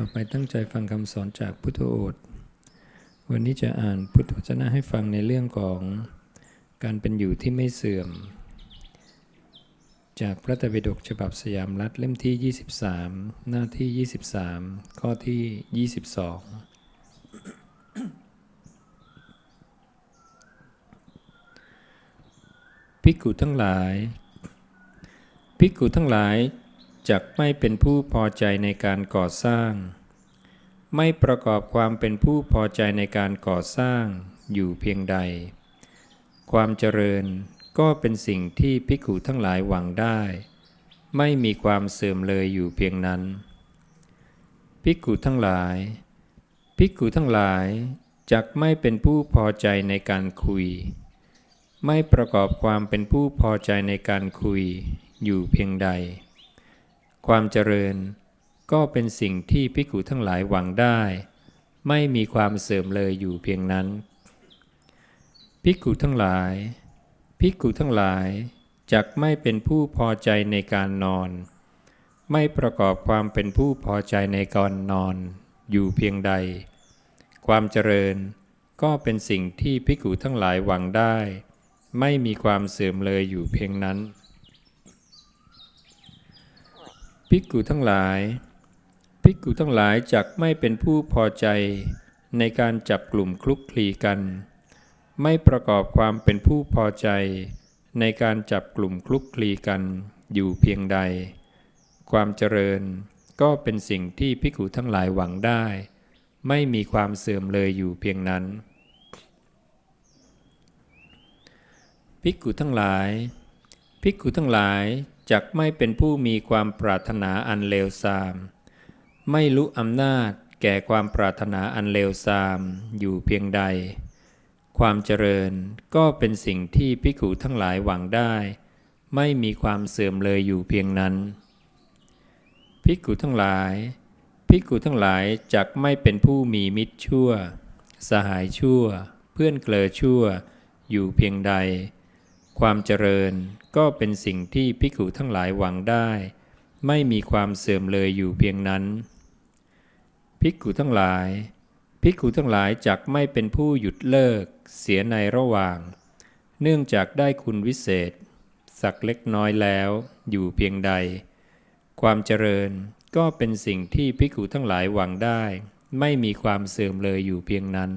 ต่อไปตั้งใจฟังคำสอนจากพุทธโอษฐ์วันนี้จะอ่านพุทธวจนะให้ฟังในเรื่องของการเป็นอยู่ที่ไม่เสื่อม จากพระตรปิฎกฉบับสยามรัฐเล่มที่ 23 หน้าที่ 23 ข้อที่ 22 ภิกขุทั้งหลาย ภิกขุทั้งหลาย จักไม่เป็นผู้พอใจในการก่อสร้าง ไม่ประกอบความเป็นผู้พอใจในการก่อสร้างอยู่เพียงใด ความเจริญก็เป็นสิ่งที่ภิกขุทั้งหลายหวังได้ ไม่มีความเสื่อมเลยอยู่เพียงนั้น ภิกขุทั้งหลาย ภิกขุทั้งหลายจักไม่เป็นผู้พอใจในการคุย ไม่ประกอบความเป็นผู้พอใจในการคุยอยู่เพียงใด ความเจริญ ก็เป็นสิ่งที่ภิกขุทั้งหลายหวังได้ ไม่มีความเสื่อมเลยอยู่เพียงนั้น ภิกขุทั้งหลาย ภิกขุทั้งหลายจักไม่เป็นผู้พอใจในการนอน ไม่ประกอบความเป็นผู้พอใจในการนอน อยู่เพียงใด ความเจริญก็เป็นสิ่งที่ภิกขุทั้งหลายหวังได้ ไม่มีความเสื่อมเลยอยู่เพียงนั้น ภิกขุทั้งหลาย ภิกขุทั้งหลายจักไม่เป็นผู้พอใจในการจับกลุ่มคลุกคลีกัน ไม่ประกอบความเป็นผู้พอใจในการจับกลุ่มคลุกคลีกันอยู่เพียงใด ความเจริญก็เป็นสิ่งที่ภิกขุทั้งหลายหวังได้ ไม่มีความเสื่อมเลยอยู่เพียงนั้น ภิกขุทั้งหลาย ภิกขุทั้งหลาย จักไม่เป็นผู้มีความปรารถนาอันเลวทราม ไม่รู้อำนาจแก่ความปรารถนาอันเลวทรามอยู่เพียงใด ความเจริญก็เป็นสิ่งที่ภิกขุทั้งหลายหวังได้ ไม่มีความเสื่อมเลยอยู่เพียงนั้น ภิกขุทั้งหลาย ภิกขุทั้งหลายจักไม่เป็นผู้มีมิตรชั่ว สหายชั่ว เพื่อนเกลอชั่ว อยู่เพียงใด ความเจริญก็เป็นสิ่งที่ภิกขุทั้งหลายหวังได้ ไม่มีความเสื่อมเลยอยู่เพียงนั้น ภิกขุทั้งหลายภิกขุทั้งหลายจักไม่เป็นผู้หยุดเลิก เสียในระหว่าง เนื่องจากได้คุณวิเศษ สักเล็กน้อยแล้วอยู่เพียงใด ความเจริญก็เป็นสิ่งที่ภิกขุทั้งหลายหวังได้ ไม่มีความเสื่อมเลยอยู่เพียงนั้น